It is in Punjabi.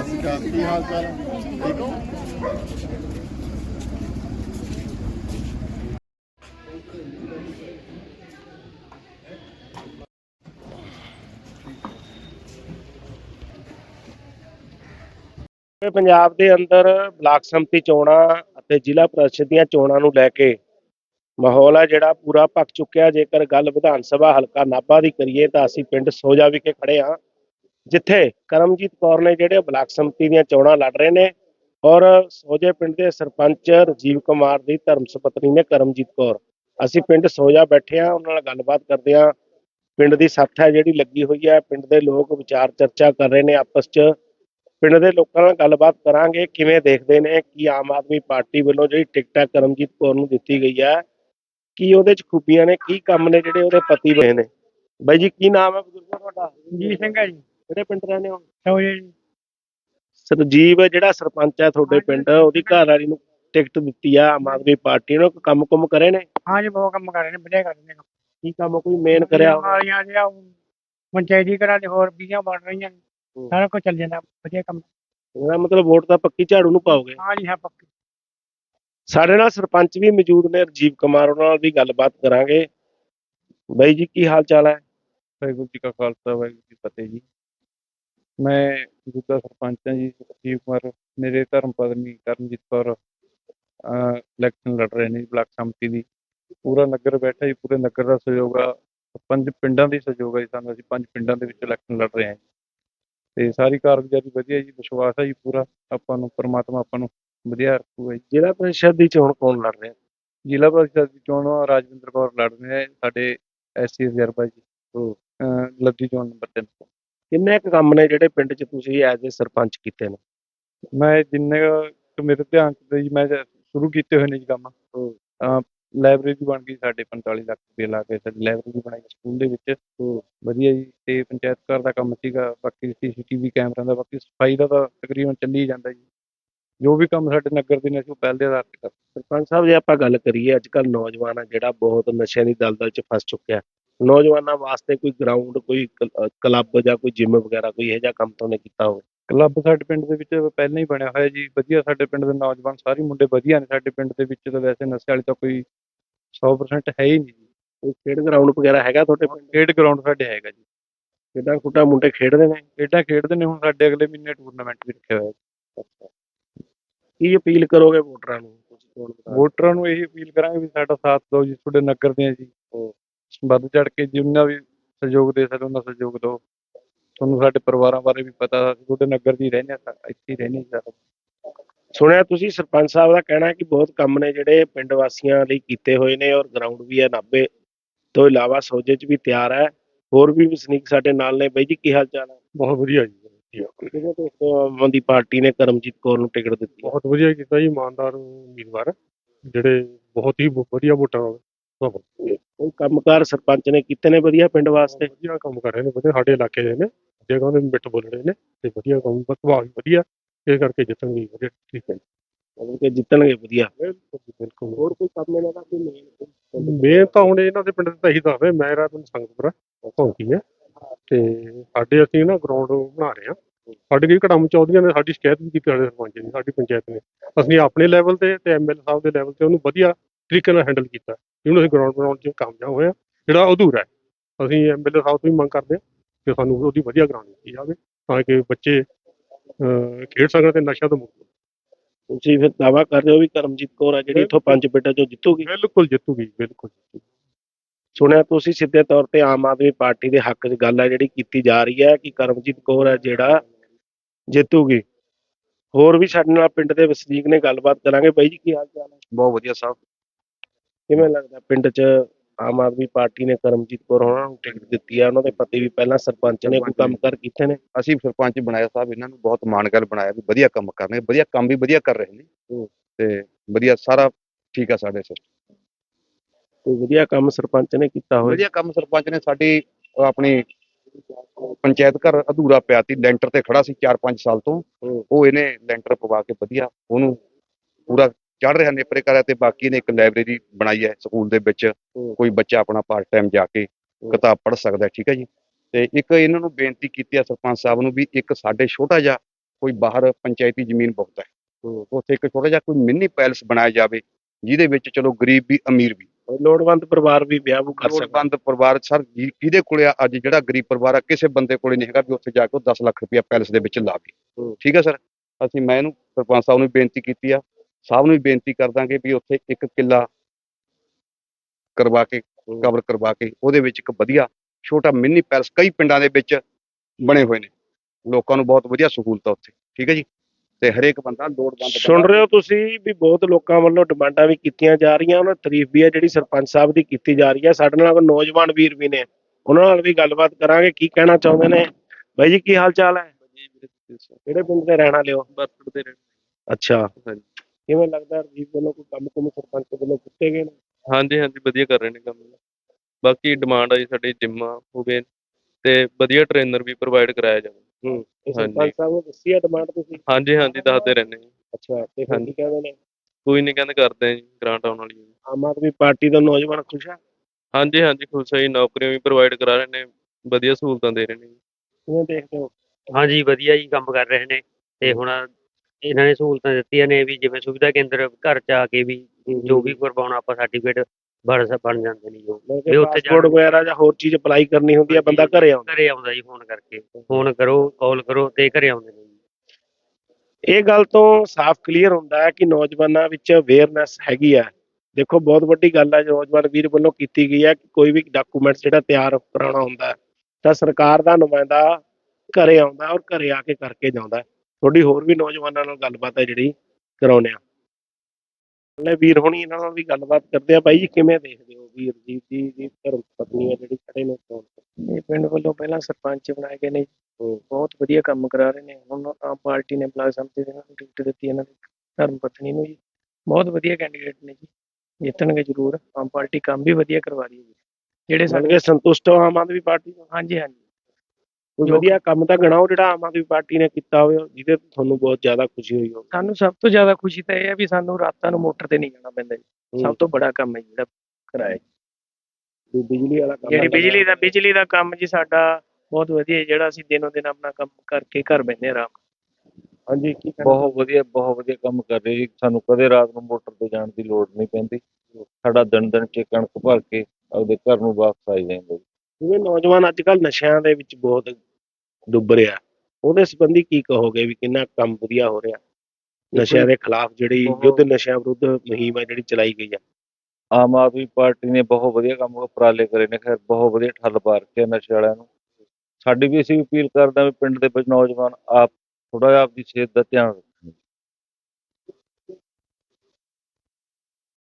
ਅਸੀਂ ਕੀ ਹਾਲ ਚਾਲ ਠੀਕ ਹੋ ਪੰਜਾਬ ਦੇ ਅੰਦਰ ਬਲਾਕ ਸੰਮਤੀ ਚੋਣਾਂ ਅਤੇ ਜ਼ਿਲ੍ਹਾ ਪ੍ਰੀਸ਼ਦ ਦੀਆਂ ਚੋਣਾਂ ਨੂੰ ਲੈ ਕੇ ਮਾਹੌਲ ਹੈ ਜਿਹੜਾ ਪੂਰਾ ਭਖ ਚੁੱਕਿਆ। ਜੇਕਰ ਗੱਲ ਵਿਧਾਨ ਸਭਾ ਹਲਕਾ ਨਾਭਾ ਦੀ ਕਰੀਏ ਤਾਂ ਅਸੀਂ ਪਿੰਡ ਸੋਜਾ ਵਿਖੇ ਖੜੇ ਹਾਂ, ਜਿੱਥੇ ਕਰਮਜੀਤ ਕੌਰ ਨੇ ਜਿਹੜੇ ਬਲਾਕ ਸੰਮਤੀ ਦੀਆਂ ਚੋਣਾਂ ਲੜ ਰਹੇ ਨੇ ਔਰ ਸੋਜੇ ਪਿੰਡ ਦੇ ਸਰਪੰਚ ਰਜੀਵ ਕੁਮਾਰ ਦੀ ਧਰਮ ਸੁਪਤਨੀ ਨੇ ਕਰਮਜੀਤ ਕੌਰ। ਅਸੀਂ ਪਿੰਡ ਸੋਜਾ ਬੈਠੇ ਹਾਂ, ਉਹਨਾਂ ਨਾਲ ਗੱਲਬਾਤ ਕਰਦੇ ਹਾਂ। ਪਿੰਡ ਦੀ ਸੱਥ ਹੈ ਜਿਹੜੀ ਲੱਗੀ ਹੋਈ ਹੈ। ਪਿੰਡ ਦੇ ਲੋਕ ਵਿਚਾਰ ਚਰਚਾ ਕਰ ਰਹੇ ਨੇ ਆਪਸ 'ਚ। ਪਿੰਡ ਦੇ ਲੋਕਾਂ ਨਾਲ ਗੱਲਬਾਤ ਕਰਾਂਗੇ, ਕਿਵੇਂ ਦੇਖਦੇ ਨੇ, ਕਿ ਆਮ ਆਦਮੀ ਪਾਰਟੀ ਵੱਲੋਂ ਜਿਹੜੀ ਟਿਕਟ ਹੈ ਕਰਮਜੀਤ ਕੌਰ ਨੂੰ ਦਿੱਤੀ ਗਈ ਹੈ। ਕੀ ਉਹਦੇ 'ਚ ਖੂਬੀਆਂ ਨੇ ਕੀ ਕੰਮ ਨੇ ਜਿਹੜੇ ਉਹਦੇ ਪਤੀ ਬਣੇ ਨੇ? ਬਾਈ ਜੀ ਕੀ ਨਾਮ ਹੈ ਬਜ਼ੁਰਗੋ ਤੁਹਾਡਾ? ਜੀ ਸਿੰਘ ਹੈ ਜੀ। ਕਿਹੜੇ ਪਿੰਡ ਰਹਿੰਦੇ ਹੋ? ਸੋਏ ਜੀ। ਸਰਜੀਵ ਜਿਹੜਾ ਸਰਪੰਚ ਹੈ ਤੁਹਾਡੇ ਪਿੰਡ ਉਹਦੀ ਘਰ ਵਾਲੀ ਨੂੰ ਟਿਕਟ ਦਿੱਤੀ ਆ ਆਮ ਆਦਮੀ ਪਾਰਟੀ ਨੇ ਕੋਈ ਕੰਮ ਕੁਮ ਕਰੇ ਨੇ? ਹਾਂ ਜੀ ਬਹੁਤ ਕੰਮ ਕਰ ਰਹੇ ਨੇ ਵਧੀਆ ਕਰ ਰਹੇ ਨੇ। ਕੰਮ। ਕੀ ਕੰਮ ਕੋਈ ਮੇਨ ਕਰਿਆ ਹੋਵੇ? ਨਾਲੀਆਂ ਜਿਹੜਾ ਪੰਚਾਇਤੀ ਘਰਾਂ ਦੇ ਹੋਰ ਬੀਆਂ ਬਣ ਰਹੀਆਂ ਨੇ। ਸਾਰਾ ਕੁਝ ਚੱਲ ਜਾਂਦਾ ਵਧੀਆ ਕੰਮ। ਇਹਦਾ ਮਤਲਬ ਵੋਟ ਤਾਂ ਪੱਕੀ ਝਾੜੂ ਨੂੰ ਪਾਓਗੇ? ਹਾਂ ਜੀ ਹਾਂ ਪੱਕੀ। ਸਾਡੇ ਨਾਲ ਸਰਪੰਚ ਵੀ ਮੌਜੂਦ ਨੇ ਰਜੀਵ ਕੁਮਾਰ, ਉਹਨਾਂ ਨਾਲ ਵੀ ਗੱਲਬਾਤ ਕਰਾਂਗੇ। ਬਾਈ ਜੀ, ਕੀ ਹਾਲ ਚਾਲ ਹੈ? ਵਾਹਿਗੁਰੂ ਜੀ ਕਾ ਖਾਲਸਾ, ਵਾਹਿਗੁਰੂ ਜੀ ਫਤਿਹ ਜੀ। ਮੈਂ ਦੂਜਾ ਸਰਪੰਚ ਹਾਂ ਜੀ ਰਾਜੀਵ ਕੁਮਾਰ। ਮੇਰੇ ਧਰਮ ਪਤਨੀ ਕਰਮਜੀਤ ਕੌਰ ਇਲੈਕਸ਼ਨ ਲੜ ਰਹੇ ਨੇ ਬਲਾਕ ਸੰਮਤੀ ਦੀ। ਪੂਰਾ ਨਗਰ ਬੈਠਾ ਜੀ, ਪੂਰੇ ਨਗਰ ਦਾ ਸਹਿਯੋਗ ਆ। ਪੰਜ ਪਿੰਡਾਂ ਦੀ ਸਹਿਯੋਗ ਹੈ ਜੀ ਸਾਨੂੰ, ਅਸੀਂ ਪੰਜ ਪਿੰਡਾਂ ਦੇ ਵਿੱਚ ਇਲੈਕਸ਼ਨ ਲੜ ਰਹੇ ਹਾਂ ਜੀ। ਤੇ ਸਾਰੀ ਕਾਰਗੁਜ਼ਾਰੀ ਵਧੀਆ ਜੀ, ਵਿਸ਼ਵਾਸ ਹੈ ਜੀ ਪੂਰਾ, ਆਪਾਂ ਨੂੰ, ਪਰਮਾਤਮਾ ਆਪਾਂ ਨੂੰ। ਵਧੀਆ ਜੀ ਜ਼ਿਲ੍ਹਾ ਪ੍ਰੀਸ਼ਦ ਦੀ ਚੋਣ ਕੌਣ ਲੜ ਰਿਹਾ? ਜ਼ਿਲ੍ਹਾ ਪ੍ਰੀਸ਼ਦ ਦੀ ਚੋਣ ਰਾਜਵਿੰਦਰ ਕੌਰ ਲੜ ਰਹੇ ਹੈ ਸਾਡੇ ਐਸਸੀ ਰਿਜ਼ਰਵ ਜੀ ਅਹ ਲੱਦੀ ਚੋਣ ਨੰਬਰ 3 ਕਿੰਨੇ ਕੁ ਕੰਮ ਨੇ ਜਿਹੜੇ ਪਿੰਡ 'ਚ ਤੁਸੀਂ ਐਜ਼ ਏ ਸਰਪੰਚ ਕੀਤੇ ਨੇ? ਮੈਂ ਜਿੰਨੇ ਕੁ ਮੇਰੇ ਧਿਆਨ ਚ ਤੇ ਜੀ ਮੈਂ ਸ਼ੁਰੂ ਕੀਤੇ ਹੋਏ ਨੇ ਜੀ ਕੰਮ। ਲਾਇਬ੍ਰੇਰੀ ਬਣ ਗਈ ਸਾਡੇ 45 ਲੱਖ ਰੁਪਏ ਲਾ ਕੇ ਸਾਡੀ ਲਾਇਬ੍ਰੇਰੀ ਬਣਾਈ ਸਕੂਲ ਦੇ ਵਿੱਚ। ਵਧੀਆ ਜੀ ਤੇ ਪੰਚਾਇਤ ਘਰ ਦਾ ਕੰਮ ਸੀਗਾ ਬਾਕੀ ਸੀਸੀਟੀਵੀ ਕੈਮਰਿਆਂ ਦਾ ਬਾਕੀ ਸਫ਼ਾਈ ਦਾ ਤਾਂ ਤਕਰੀਬਨ ਚੱਲੀ ਜਾਂਦਾ ਜੀ। ਜੋ ਵੀ ਕੰਮ ਸਾਡੇ ਨਗਰ ਦੇ ਨੇ ਅਸੀਂ ਉਹ ਪਹਿਲ ਦੇ ਆਧਾਰ ਤੇ ਕਰਦੇ ਸਰਪੰਚ ਸਾਹਿਬ ਜੇ ਆਪਾਂ ਗੱਲ ਕਰੀਏ ਅੱਜ ਕੱਲ ਨੌਜਵਾਨ ਆ ਜਿਹੜਾ ਬਹੁਤ ਨਸ਼ਿਆਂ ਦੀ ਦਲਦਲ 'ਚ ਫਸ ਚੁੱਕਿਆ ਨੌਜਵਾਨਾਂ ਵਾਸਤੇ ਕੋਈ ਗਰਾਊਂਡ ਕੋਈ ਕਲੱਬ ਜਾਂ ਕੋਈ ਜਿਮ ਵਗੈਰਾ ਕੋਈ ਇਹੋ ਜਿਹਾ ਕੰਮ ਤੋਂ ਨੇ ਕੀਤਾ ਹੋਵੇ? ਕਲੱਬ ਸਾਡੇ ਪਿੰਡ ਦੇ ਵਿੱਚ ਪਹਿਲਾਂ ਹੀ ਬਣਿਆ ਹੋਇਆ ਜੀ। ਵਧੀਆ ਸਾਡੇ ਪਿੰਡ ਦੇ ਨੌਜਵਾਨ ਸਾਰੇ ਮੁੰਡੇ ਵਧੀਆ ਨੇ ਸਾਡੇ ਪਿੰਡ ਦੇ ਵਿੱਚ ਤਾਂ ਵੈਸੇ ਨਸ਼ੇ ਵਾਲੀ ਤਾਂ ਕੋਈ 100% ਹੈ ਹੀ ਨਹੀਂ ਜੀ। ਕੋਈ ਖੇਡ ਗਰਾਊਂਡ ਵਗੈਰਾ ਹੈਗਾ ਤੁਹਾਡੇ ਪਿੰਡ ਖੇਡ ਗਰਾਊਂਡ ਸਾਡੇ ਹੈਗਾ ਜੀ। ਖੇਡਾਂ ਖੁੱਟਾਂ ਮੁੰਡੇ ਖੇਡਦੇ ਨੇ? ਖੇਡਾਂ ਖੇਡਦੇ ਨੇ ਹੁਣ ਸਾਡੇ ਅਗਲੇ ਮਹੀਨੇ ਟੂਰਨਾਮੈਂਟ ਵੀ ਰੱਖਿਆ ਹੋਇਆ ਹੈ ਕੀ ਅਪੀਲ ਕਰੋਗੇ ਵੋਟਰਾਂ ਨੂੰ? ਤੁਸੀਂ ਮੈਦਾਨ 'ਚ? ਵੋਟਰਾਂ ਨੂੰ ਇਹ ਅਪੀਲ ਕਰਾਂਗੇ ਵੀ ਸਾਡਾ ਸਾਥ ਦਿਓ ਜੀ ਤੁਹਾਡੇ ਨਗਰ ਦੇ ਆ ਜੀ। ਵੱਧ ਚੜ ਕੇ ਜਿੰਨਾ ਵੀ ਸਹਿਯੋਗ ਦੇ ਸਕਦੇ ਉਹਨਾਂ ਸਹਿਯੋਗ ਦਿਓ। ਤੁਹਾਨੂੰ ਸਾਡੇ ਪਰਿਵਾਰਾਂ ਬਾਰੇ ਵੀ ਪਤਾ ਅਸੀਂ ਤੁਹਾਡੇ ਨਗਰ ਹੀ ਰਹਿੰਦੇ ਹਾਂ ਇੱਥੇ ਰਹਿੰਦੇ ਸਾਰਾ। ਸੁਣਿਆ ਤੁਸੀਂ ਸਰਪੰਚ ਸਾਹਿਬ ਦਾ ਕਹਿਣਾ ਹੈ ਕਿ ਬਹੁਤ ਕੰਮ ਨੇ ਜਿਹੜੇ ਪਿੰਡ ਵਾਸੀਆਂ ਲਈ ਕੀਤੇ ਹੋਏ ਨੇ ਔਰ ਗਰਾਊਂਡ ਵੀ ਹੈ ਨਾਭੇ ਤੋਂ ਇਲਾਵਾ ਸੋਜੇ 'ਚ ਵੀ ਤਿਆਰ ਹੈ। ਹੋਰ ਵੀ ਵਸਨੀਕ ਸਾਡੇ ਨਾਲ ਨੇ ਬਾਈ ਜੀ ਕੀ ਹਾਲ ਚਾਲ ਹੈ? ਬਹੁਤ ਵਧੀਆ ਜੀ। ਦੇਖਦੇ ਹੋ ਆਮ ਆਦਮੀ ਪਾਰਟੀ ਨੇ ਕਰਮਜੀਤ ਕੌਰ ਨੂੰ ਟਿਕਟ ਦਿੱਤੀ। ਹੈ? ਬਹੁਤ ਵਧੀਆ ਕੀਤਾ ਜੀ ਇਮਾਨਦਾਰ ਉਮੀਦਵਾਰ ਜਿਹੜੇ ਬਹੁਤ ਹੀ ਵ- ਵਧੀਆ ਵੋਟਾਂ ਨਾਲ ਸਭ ਕੋਈ ਕੰਮਕਾਰ ਸਰਪੰਚ ਨੇ ਕੀਤੇ ਨੇ ਵਧੀਆ ਪਿੰਡ ਵਾਸਤੇ। ਵਧੀਆ ਕੰਮ ਕਰ ਰਹੇ ਨੇ ਵਧੀਆ ਸਾਡੇ ਇਲਾਕੇ ਦੇ ਨੇ ਵਧੀਆ ਕੰਮ ਦੇ ਮਿੱਠ ਬੋਲਣੇ ਨੇ ਤੇ ਵਧੀਆ ਕੰਮ ਸੁਭਾਅ ਵੀ ਵਧੀਆ ਇਹ ਕਰਕੇ ਜਿੱਤਣਗੇ ਵਧੀਆ ਠੀਕ ਹੈ ਜੀ। ਮਤਲਬ ਕਿ ਜਿੱਤਣਗੇ ਵਧੀਆ। ਬਿਲਕੁਲ ਜੀ, ਬਿਲਕੁਲ। ਹੋਰ ਕੋਈ ਕੰਮ ਇਹਨਾਂ ਦਾ ਕੋਈ ਨਹੀਂ ਮੇਨ ਤਾਂ ਹੁਣ ਇਹਨਾਂ ਦੇ ਪਿੰਡ ਦੇ ਤਾਂ ਇਹੀ ਦੱਸਦੇ ਮੈਂ ਰਾਤ ਨੂੰ ਸੰਗਤਪੁਰਾ ਭੌਂਕੀ ਹੈ ਤੇ ਸਾਡੇ ਅਸੀਂ ਨਾ ਗਰਾਊਂਡ ਬਣਾ ਰਹੇ ਹਾਂ। ਸਾਡੇ ਕਈ ਕੜਮ ਚੌਧਰੀਆਂ ਨੇ ਸਾਡੀ ਸ਼ਿਕਾਇਤ ਵੀ ਕੀਤੀ ਸਾਡੇ ਸਰਪੰਚ ਨੇ ਸਾਡੀ ਪੰਚਾਇਤ ਨੇ। ਅਸੀਂ ਆਪਣੇ ਲੈਵਲ ਤੇ ਤੇ ਐਮਐਲ ਸਾਹਿਬ ਦੇ ਲੈਵਲ ਤੇ ਉਹਨੂੰ ਵਧੀਆ ਤਰੀਕੇ ਨਾਲ ਹੈਂਡਲ ਕੀਤਾ। ਇਹਨੂੰ ਅਸੀਂ ਗਰਾਊਂਡ ਬਣਾਉਣ 'ਚ ਕਾਮਯਾਬ ਹੋਏ ਹਾਂ ਜਿਹੜਾ ਅਧੂਰਾ ਹੈ। ਅਸੀਂ ਐਮਐਲ ਸਾਹਿਬ ਤੋਂ ਵੀ ਮੰਗ ਕਰਦੇ ਹਾਂ ਕਿ ਸਾਨੂੰ ਉਹਦੀ ਵਧੀਆ ਗਰਾਊਂਡ ਦਿੱਤੀ ਜਾਵੇ ਤਾਂ ਕਿ ਬੱਚੇ ਖੇਡ ਸਕਣ ਤੇ ਨਸ਼ਾ ਤੋਂ ਮੁਕਤ ਤੁਸੀਂ ਫਿਰ ਦਾਵਾ ਕਰ ਰਹੇ ਹੋ ਵੀ ਕਰਮਜੀਤ ਕੌਰ ਹੈ ਜਿਹੜੀ ਇੱਥੋਂ ਪੰਜ ਪਿੰਡਾਂ ਚੋਂ ਜਿੱਤੂਗੀ? ਬਿਲਕੁਲ ਜਿੱਤੂਗੀ ਬਿਲਕੁਲ ਜਿੱਤੂਗੀ। ਸੁਣਿਆ ਤੁਸੀਂ ਸਿੱਧੇ ਤੌਰ ਤੇ ਆਮ ਆਦਮੀ ਪਾਰਟੀ ਦੇ ਹੱਕ 'ਚ ਗੱਲ ਹੈ ਜਿਹੜੀ ਕੀਤੀ ਜਾ ਰਹੀ ਹੈ ਕਿ ਕਰਮਜੀਤ ਕੌਰ ਹੈ ਜਿਹੜਾ ਜਿੱਤੂਗੀ। ਹੋਰ ਵੀ ਸਾਡੇ ਨਾਲ ਪਿੰਡ ਦੇ ਵਸਨੀਕ ਨੇ ਗੱਲਬਾਤ ਕਰਾਂਗੇ। ਬਾਈ ਜੀ ਕੀ ਹਾਲ ਚਾਲ ਹੈ? ਬਹੁਤ ਵਧੀਆ ਸਾਹਿਬ ਕਿਵੇਂ ਲੱਗਦਾ ਪਿੰਡ 'ਚ ਆਮ ਆਦਮੀ ਪਾਰਟੀ ਨੇ ਕਰਮਜੀਤ ਕੌਰ ਉਹਨਾਂ ਨੂੰ ਟਿਕਟ ਦਿੱਤੀ ਹੈ? ਉਹਨਾਂ ਦੇ ਪਤੀ ਵੀ ਪਹਿਲਾਂ ਸਰਪੰਚ ਨੇ ਕੋਈ ਕੰਮਕਾਰ ਕੀਤੇ ਨੇ? ਅਸੀਂ ਸਰਪੰਚ ਬਣਾਇਆ ਸਾਹਿਬ ਇਹਨਾਂ ਨੂੰ ਬਹੁਤ ਮਾਣ ਗੱਲ ਬਣਾਇਆ ਵੀ ਵਧੀਆ ਕੰਮ ਕਰਨਗੇ। ਵਧੀਆ ਕੰਮ ਵੀ ਵਧੀਆ ਕਰ ਰਹੇ ਨੇ। ਤੇ ਵਧੀਆ ਸਾਰਾ ਠੀਕ ਆ ਸਾਡੇ ਸਿਰ। ਕੋਈ ਵਧੀਆ ਕੰਮ ਸਰਪੰਚ ਨੇ ਕੀਤਾ ਹੋਇਆ। ਵਧੀਆ ਕੰਮ ਸਰਪੰਚ ਨੇ ਸਾਡੀ ਅਹ ਆਪਣੀ ਪੰਚਾਇਤ ਘਰ ਅਧੂਰਾ ਪਿਆ ਸੀ। ਲੈਂਟਰ ਤੇ ਖੜਾ ਸੀ 4-5 ਸਾਲ ਤੋਂ। ਉਹ ਇਹਨੇ ਲੈਂਟਰ ਪਵਾ ਕੇ ਵਧੀਆ ਉਹਨੂੰ ਪੂਰਾ ਚੜ ਰਿਹਾ ਨੇਪਰੇ ਕਰਿਆ ਤੇ ਬਾਕੀ ਨੇ ਇੱਕ ਲਾਇਬ੍ਰੇਰੀ ਬਣਾਈ ਹੈ ਸਕੂਲ ਦੇ ਵਿੱਚ। ਕੋਈ ਬੱਚਾ ਆਪਣਾ ਪਾਰਟ ਟਾਈਮ ਜਾ ਕੇ ਕਿਤਾਬ ਪੜ੍ਹ ਸਕਦਾ ਹੈ, ਠੀਕ ਹੈ ਜੀ। ਤੇ ਇੱਕ ਇਹਨਾਂ ਨੂੰ ਬੇਨਤੀ ਕੀਤੀ ਆ ਸਰਪੰਚ ਸਾਹਿਬ ਨੂੰ ਵੀ ਇੱਕ ਸਾਡੇ ਛੋਟਾ ਜਿਹਾ ਕੋਈ ਬਾਹਰ ਪੰਚਾਇਤੀ ਜ਼ਮੀਨ ਬਹੁਤ ਹੈ। ਉੱਥੇ ਇੱਕ ਛੋਟਾ ਜਿਹਾ ਕੋਈ ਮਿੰਨੀ ਪੈਲਸ ਬਣਾਇਆ ਜਾਵੇ ਜਿਹਦੇ ਵਿੱਚ ਚਲੋ ਗਰੀਬ ਵੀ ਅਮੀਰ ਵੀ ਲੋੜਵੰਦ ਪਰਿਵਾਰ ਵੀ ਵਿਆਹ ਵੂ ਕਰ ਸਕਦਾ। ਲੋੜਵੰਦ ਪਰਿਵਾਰ ਸਰ ਜੀ- ਕਿਹਦੇ ਕੋਲੇ ਆ ਅੱਜ ਜਿਹੜਾ ਗਰੀਬ ਪਰਿਵਾਰ ਆ ਕਿਸੇ ਬੰਦੇ ਕੋਲੇ ਨਹੀਂ ਹੈਗਾ ਵੀ ਉੱਥੇ ਜਾ ਕੇ ਉਹ 10 ਲੱਖ ਰੁਪਇਆ ਪੈਲਸ ਦੇ ਵਿੱਚ ਲਾਵੇ ਹੂੰ। ਠੀਕ ਹੈ ਸਰ? ਅਸੀਂ ਮੈਂ ਇਹਨੂੰ ਸਰਪੰਚ ਸਾਹਿਬ ਨੂੰ ਵੀ ਬੇਨਤੀ ਕੀਤੀ ਆ। ਸਾਹਿਬ ਨੂੰ ਵੀ ਬੇਨਤੀ ਕਰ ਦਾਂਗੇ ਵੀ ਉੱਥੇ ਇੱਕ ਕਿੱਲਾ ਕਰਵਾ ਕੇ ਕਵਰ ਕਰਵਾ ਕੇ ਉਹਦੇ ਵਿੱਚ ਇੱਕ ਵਧੀਆ ਛੋਟਾ ਮਿੰਨੀ ਪੈਲਸ ਕਈ ਪਿੰਡਾਂ ਦੇ ਵਿੱਚ ਬਣੇ ਹੋਏ ਨੇ। ਲੋਕਾਂ ਨੂੰ ਬਹੁਤ ਵਧੀਆ ਸਹੂਲਤ ਆ ਉੱਥੇ। ਠੀਕ ਹੈ ਜੀ? ਤੇ ਹਰੇਕ ਬੰਦਾ ਲੋੜਵੰਦ ਸੁਣ ਰਹੇ ਹੋ ਤੁਸੀਂ ਵੀ ਬਹੁਤ ਲੋਕਾਂ ਵੱਲੋਂ ਡਿਮਾਂਡਾਂ ਵੀ ਕੀਤੀਆਂ ਜਾ ਰਹੀਆਂ ਉਹਨਾਂ ਤਾਰੀਫ ਵੀ ਹੈ ਜਿਹੜੀ ਸਰਪੰਚ ਸਾਹਿਬ ਦੀ ਕੀਤੀ ਜਾ ਰਹੀ ਹੈ। ਸਾਡੇ ਨਾਲ ਨੌਜਵਾਨ ਵੀਰ ਵੀ ਨੇ ਉਹਨਾਂ ਨਾਲ ਵੀ ਗੱਲਬਾਤ ਕਰਾਂਗੇ ਕੀ ਕਹਿਣਾ ਚਾਹੁੰਦੇ ਨੇ? ਬਾਈ ਜੀ ਕੀ ਹਾਲ ਚਾਲ ਹੈ? ਕਿਹੜੇ ਪਿੰਡ ਦੇ ਰਹਿਣ ਹੋ? ਬਰਫੜ ਦੇ ਅੱਛਾ। ਕਿਵੇਂ ਲੱਗਦਾ ਰਜੀਵ ਵੱਲੋਂ ਕੋਈ ਕੰਮ ਕੁਮ ਸਰਪੰਚ ਵੱਲੋਂ ਕੀਤੇ ਗਏ ਨੇ? ਹਾਂਜੀ ਹਾਂਜੀ ਵਧੀਆ ਕਰ ਰਹੇ ਨੇ ਕੰਮ। ਬਾਕੀ ਡਿਮਾਂਡ ਆ ਜੀ ਸਾਡੀ ਜਿੰਮਾਂ ਹੋ ਗਏ। ਤੇ ਵਧੀਆ ਟ੍ਰੇਨਰ ਵੀ ਪ੍ਰੋਵਾਈਡ ਕਰਾਇਆ ਜਾਵੇ। ਹੂੰ ਇਹ ਹਾਂਜੀ। ਸਰਪੰਚ ਸਾਹਿਬ ਨੂੰ ਦੱਸੀ ਹੈ ਡਿਮਾਂਡ ਤੁਸੀਂ? ਹਾਂਜੀ ਹਾਂਜੀ ਦੱਸਦੇ ਰਹਿੰਦੇ ਜੀ। ਅੱਛਾ ਤੇ ਫਿਰ ਕੀ ਕਹਿੰਦੇ ਨੇ? ਕੋਈ ਨਹੀਂ ਕਹਿੰਦੇ ਕਰਦੇ ਆ ਜੀ ਗ੍ਰਾਂਟ ਆਉਣ ਵਾਲੀ ਹੈ ਜੀ। ਆਮ ਆਦਮੀ ਪਾਰਟੀ ਦਾ ਨੌਜਵਾਨ ਖੁਸ਼ ਹੈ ਹਾਂਜੀ ਹਾਂਜੀ ਖੁਸ਼ ਹੈ ਜੀ ਨੌਕਰੀਆਂ ਵੀ ਪ੍ਰੋਵਾਈਡ ਕਰਾ ਰਹੇ ਨੇ ਵਧੀਆ ਸਹੂਲਤਾਂ ਦੇ ਰਹੇ ਨੇ ਜੀ। ਕਿਵੇਂ ਦੇਖਦੇ ਹੋ? ਹਾਂਜੀ ਵਧੀਆ ਜੀ ਕੰਮ ਕਰ ਰਹੇ ਨੇ ਤੇ ਹੁਣ ਇਹਨਾਂ ਨੇ ਸਹੂਲਤਾਂ ਦਿੱਤੀਆਂ ਨੇ ਵੀ ਜਿਵੇਂ ਸੁਵਿਧਾ ਕੇਂਦਰ ਘਰ ਚ ਆ ਕੇ ਵੀ ਜੋ ਵੀ ਕਰਵਾਉਣਾ ਆਪਾਂ ਸਰਟੀਫਿਕੇਟ ਬਣ ਬਣ ਜਾਂਦੇ ਨੇ ਕਿ ਵੀ ਉੱਥੇ ਪਾਸਪੋਰਟ ਜਾਣ- ਵਗੈਰਾ ਜਾਂ ਹੋਰ ਚੀਜ਼ ਅਪਲਾਈ ਕਰਨੀ ਹੁੰਦੀ ਹੈ ਬੰਦਾ ਘਰੇ ਆਉਂਦਾ। ਘਰੇ ਆਉਂਦਾ ਜੀ ਫੋਨ ਕਰਕੇ। ਫੋਨ ਕਰੋ ਕਾਲ ਕਰੋ ਤੇ ਘਰੇ ਆਉਂਦੇ ਨੇ ਜੀ। ਇਹ ਗੱਲ ਤੋਂ ਸਾਫ਼ ਕਲੀਅਰ ਹੁੰਦਾ ਹੈ ਕਿ ਨੌਜਵਾਨਾਂ ਵਿੱਚ ਅਵੇਅਰਨੈਸ ਹੈਗੀ ਹੈ ਦੇਖੋ ਬਹੁਤ ਵੱਡੀ ਗੱਲ ਹੈ ਜੋ ਨੌਜਵਾਨ ਵੀਰ ਵੱਲੋਂ ਕੀਤੀ ਗਈ ਹੈ ਕਿ ਕੋਈ ਵੀ ਡਾਕੂਮੈਂਟ ਜਿਹੜਾ ਤਿਆਰ ਕਰਾਉਣਾ ਹੁੰਦਾ ਹੈ, ਤਾਂ ਸਰਕਾਰ ਦਾ ਨੁਮਾਇੰਦਾ ਘਰੇ ਆਉਂਦਾ ਔਰ ਘਰੇ ਆ ਕੇ ਕਰਕੇ ਜਾਂਦਾ ਹੈ। ਤੁਹਾਡੀ ਹੋਰ ਵੀ ਨੌਜਵਾਨਾਂ ਨਾਲ ਗੱਲਬਾਤ ਹੈ ਜਿਹੜੀ ਕਰਾਉਂਦੇ ਆ। ਲੈ ਵੀਰ ਹੁਣੀ ਇਹਨਾਂ ਨਾਲ ਵੀ ਗੱਲਬਾਤ ਕਰਦੇ ਆ ਬਾਈ ਜੀ ਕਿਵੇਂ ਦੇਖਦੇ ਹੋ ਵੀਰ ਜੀ ਦੀ ਧਰਮ ਪਤਨੀ ਹੈ ਜਿਹੜੀ ਖੜੇ ਨੇ ਚੋਣ ਇਹ ਪਿੰਡ ਵੱਲੋਂ ਪਹਿਲਾਂ ਸਰਪੰਚ ਬਣਾਏ ਗਏ ਨੇ ਬਹੁਤ ਵਧੀਆ ਕੰਮ ਕਰਾ ਰਹੇ ਨੇ। ਹੁਣ ਆਮ ਪਾਰਟੀ ਨੇ ਬਲਾਕ ਸੰਮਤੀ ਦੇ ਨਾਲ ਟਿਕਟ ਦਿੱਤੀ ਇਹਨਾਂ ਦੀ ਧਰਮ ਪਤਨੀ ਨੂੰ ਜੀ। ਬਹੁਤ ਵਧੀਆ ਕੈਂਡੀਡੇਟ ਨੇ ਜੀ। ਜਿੱਤਣਗੇ ਜ਼ਰੂਰ। ਆਮ ਪਾਰਟੀ ਕੰਮ ਵੀ ਵਧੀਆ ਕਰਵਾ ਰਹੀ ਹੈ ਜੀ। ਜਿਹੜੇ ਸਾਡੇ ਸਾਡੇ ਸੰਤੁਸ਼ਟ ਹੋ ਆਮ ਆਦਮੀ ਪਾਰਟੀ ਤੋਂ? ਹਾਂਜੀ ਹਾਂਜੀ। ਕੋਈ ਵਧੀਆ ਕੰਮ ਤਾਂ ਗਣਾਓ ਜਿਹੜਾ ਆਮ ਆਦਮੀ ਪਾਰਟੀ ਨੇ ਕੀਤਾ ਹੋਵੇ ਜਿਹਦੇ ਤੋਂ ਤੁਹਾਨੂੰ ਬਹੁਤ ਜ਼ਿਆਦਾ ਖੁਸ਼ੀ ਹੋਈ ਹੋਵੇ। ਸਾਨੂੰ ਸਭ ਤੋਂ ਜ਼ਿਆਦਾ ਖੁਸ਼ੀ ਤਾਂ ਇਹ ਹੈ ਵੀ ਸਾਨੂੰ ਰਾਤਾਂ ਨੂੰ ਮੋਟਰ ਤੇ ਨਹੀਂ ਜਾਣਾ ਪੈਂਦਾ ਜੀ। ਸਭ ਤੋਂ ਬੜਾ ਕੰਮ ਹੈ ਜਿਹੜਾ ਕਰਾਇਆ ਜੀ। ਬਿਜਲੀ ਵਾਲਾ ਕੰਮ ਜਿਹੜੀ ਬਿਜਲੀ ਦਾ ਬਿਜਲੀ ਦਾ ਕੰਮ ਜੀ ਸਾਡਾ ਬਹੁਤ ਵਧੀਆ ਜਿਹੜਾ ਅਸੀਂ ਦਿਨੋਂ ਦਿਨ ਆਪਣਾ ਕੰਮ ਕਰਕੇ ਘਰ ਬੈਠੇ ਆਰਾਮ ਹਾਂਜੀ ਕੀ ਬਹੁਤ ਵਧੀਆ ਬਹੁਤ ਵਧੀਆ ਕੰਮ ਕਰ ਰਹੇ ਜੀ। ਸਾਨੂੰ ਕਦੇ ਰਾਤ ਨੂੰ ਮੋਟਰ ਤੇ ਜਾਣ ਦੀ ਲੋੜ ਨਹੀਂ ਪੈਂਦੀ। ਸਾਡਾ ਦਿਨ ਦਿਨ ਚ ਕਣਕ ਭਰ ਕੇ ਆਪਦੇ ਘਰ ਨੂੰ ਵਾਪਸ ਆ ਜਾਂਦਾ ਜੀ। ਜਿਵੇਂ ਨੌਜਵਾਨ ਅੱਜ ਕੱਲ ਨਸ਼ਿਆਂ ਦੇ ਵਿੱਚ ਬਹੁਤ ਡੁੱਬ ਰਿਹਾ। ਉਹਦੇ ਸੰਬੰਧੀ ਕੀ ਕਹੋਗੇ ਵੀ ਕਿੰਨਾ ਕੰਮ ਵਧੀਆ ਹੋ ਰਿਹਾ? ਨਸ਼ਿਆਂ ਦੇ ਖਿਲਾਫ ਜਿਹੜੀ ਯੁੱਧ ਨਸ਼ਿਆਂ ਵਿਰੁੱਧ ਮੁਹਿੰਮ ਹੈ ਜਿਹੜੀ ਚਲਾਈ ਗਈ ਹੈ ਆਮ ਆਦਮੀ ਪਾਰਟੀ ਨੇ ਬਹੁਤ ਵਧੀਆ ਕੰਮ ਉਪਰਾਲੇ ਕਰੇ ਨੇ। ਖੈਰ ਬਹੁਤ ਵਧੀਆ ਠੱਲ ਪਾ ਰੱਖਿਆ ਨਸ਼ੇ ਵਾਲਿਆਂ ਨੂੰ। ਸਾਡੀ ਵੀ ਅਸੀਂ ਅਪੀਲ ਕਰਦੇ ਹਾਂ ਵੀ ਪਿੰਡ ਦੇ ਨੌਜਵਾਨ ਆਪ ਥੋੜਾ ਜਿਹਾ ਆਪਦੀ ਸਿਹਤ ਦਾ ਧਿਆਨ